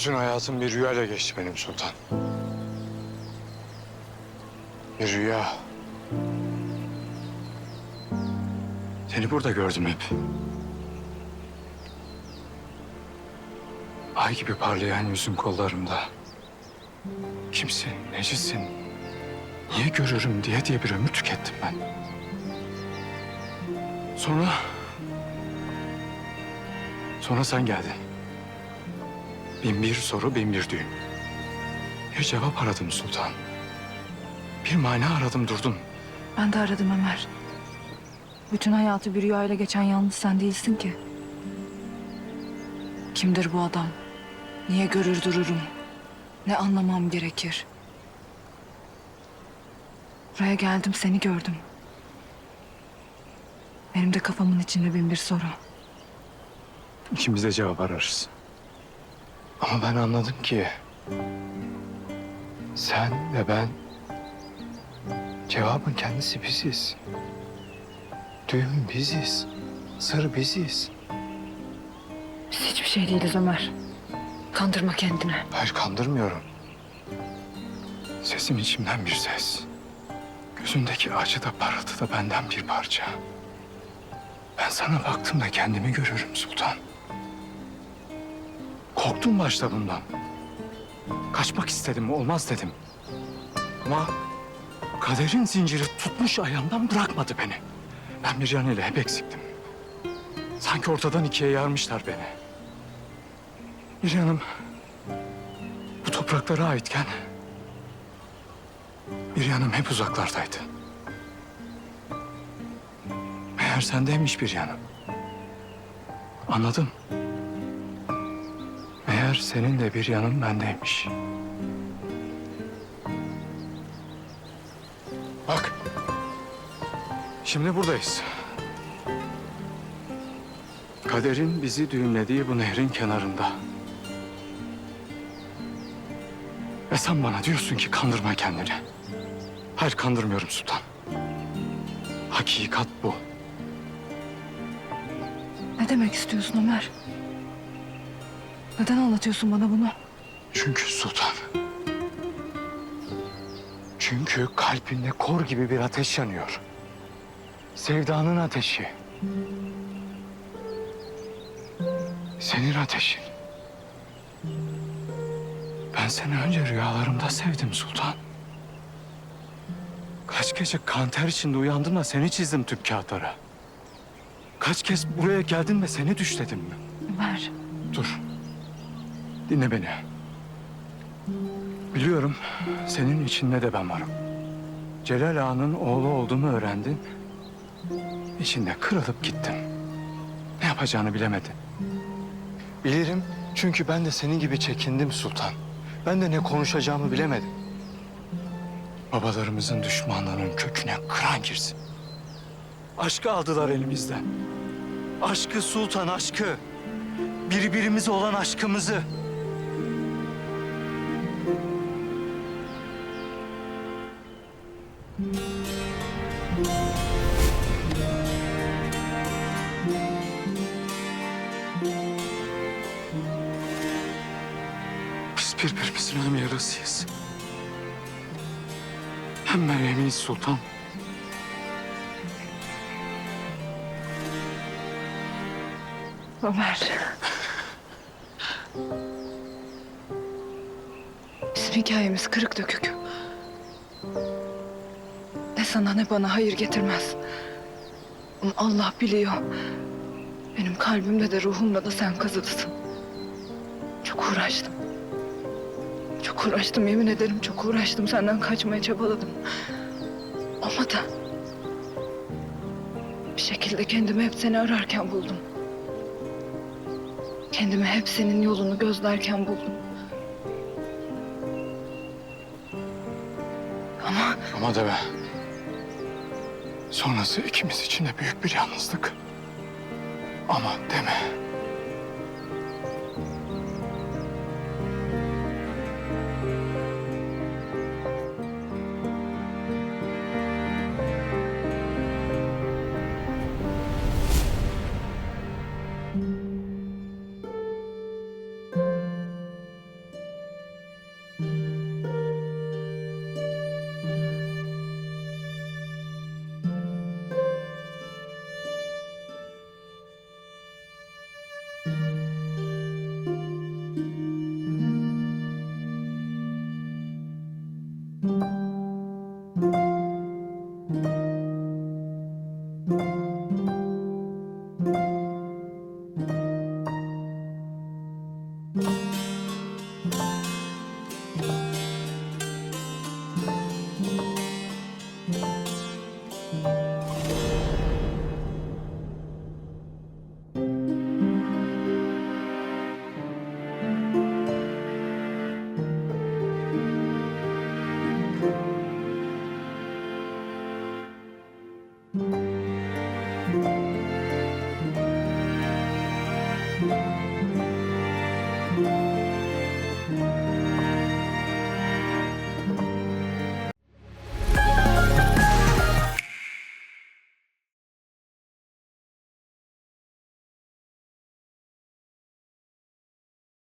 Bütün hayatım bir rüyayla geçti benim sultan. Bir rüya. Seni burada gördüm hep. Ay gibi parlayan yüzün kollarımda. Kimsin, necisin, niye görürüm diye diye bir ömür tükettim ben. Sonra... Sonra sen geldin. Bin bir soru, bin bir düğün. Bir cevap aradım sultan. Bir mana aradım durdum. Ben de aradım Ömer. Bütün hayatı bir rüyayla geçen yalnız sen değilsin ki. Kimdir bu adam? Niye görür dururum? Ne anlamam gerekir? Buraya geldim seni gördüm. Benim de kafamın içinde bin bir soru. İkimiz de cevap ararız. Ama ben anladım ki... Sen ve ben... Cevabın kendisi biziz. Düğün biziz. Sır biziz. Biz hiçbir şey değiliz Ömer. Kandırma kendini. Hayır kandırmıyorum. Sesim içimden bir ses. Gözündeki acı da parıltı da benden bir parça. Ben sana baktığımda kendimi görürüm Sultan. Korktum başta bundan. Kaçmak istedim, olmaz dedim. Ama kaderin zinciri tutmuş ayağımdan bırakmadı beni. Ben bir yanıyla hep eksiktim. Sanki ortadan ikiye yarmışlar beni. Bir yanım bu topraklara aitken bir yanım hep uzaklardaydı. Meğer sendeymiş bir yanım. Anladım. Meğer senin de bir yanın bendeymiş. Bak. Şimdi buradayız. Kaderin bizi düğümlediği bu nehrin kenarında. Ve sen bana diyorsun ki kandırma kendini. Hayır kandırmıyorum Sultan. Hakikat bu. Ne demek istiyorsun Ömer? Neden anlatıyorsun bana bunu? Çünkü Sultan. Çünkü kalbinde kor gibi bir ateş yanıyor. Sevdanın ateşi. Senin ateşin. Ben seni önce rüyalarımda sevdim Sultan. Kaç gece kanter içinde uyandım da seni çizdim tüm kağıtlara. Kaç kez buraya geldin ve seni düşledim mi? Ömer. Dur. Dinle beni. Biliyorum senin içinde de ben varım. Celal Ağa'nın oğlu olduğumu öğrendin. İçinde kırılıp gittin. Ne yapacağını bilemedin. Bilirim çünkü ben de senin gibi çekindim sultan. Ben de ne konuşacağımı bilemedim. Babalarımızın düşmanlığının köküne kıran girsin. Aşkı aldılar elimizden. Aşkı sultan aşkı birbirimize olan aşkımızı. Biz birbirimizin ölüm yarasıyız. Hem Meryem'iz sultan. Ömer. Bizim hikayemiz kırık dökük. Sana ne bana hayır getirmez. Ama Allah biliyor. Benim kalbimde de ruhumda da sen kazıdısın. Çok uğraştım. Çok uğraştım yemin ederim çok uğraştım. Senden kaçmaya çabaladım. Ama da bir şekilde kendimi hep seni ararken buldum. Kendimi hep senin yolunu gözlerken buldum. Ama Ama deme. Sonrası ikimiz için de büyük bir yalnızlık. Ama deme.